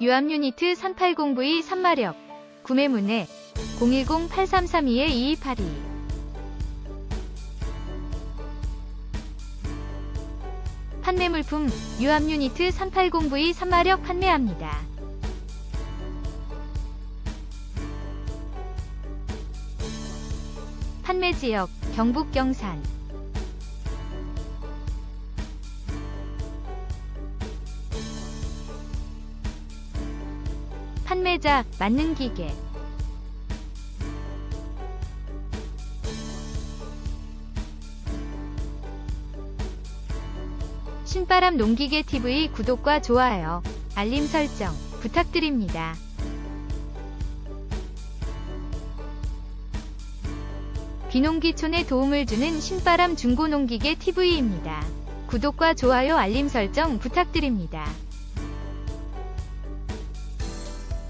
유압 유니트 380V 3마력 구매 문의 010-8332-2282 판매 물품 유압 유니트 380V 3마력 판매합니다. 판매 지역 경북 경산 판매자 맞는 기계 신바람 농기계 TV 구독과 좋아요, 알림 설정 부탁드립니다. 귀농기촌에 도움을 주는 신바람 중고농기계 TV입니다. 구독과 좋아요 알림 설정 부탁드립니다.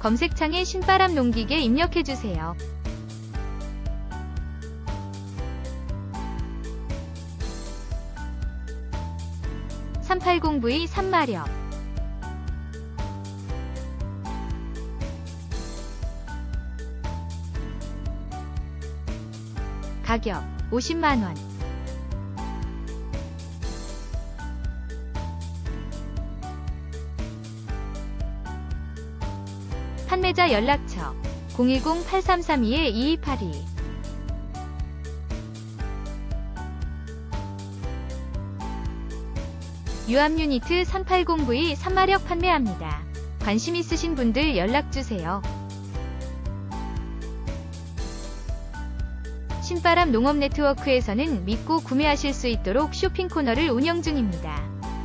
검색창에 신바람 농기계 입력해주세요. (380V) 3마력 가격 50만원 판매자 연락처 010-8332-2282 유압 유니트 380V 3마력 판매합니다. 관심 있으신 분들 연락주세요. 신바람 농업 네트워크에서는 믿고 구매하실 수 있도록 쇼핑 코너를 운영 중입니다.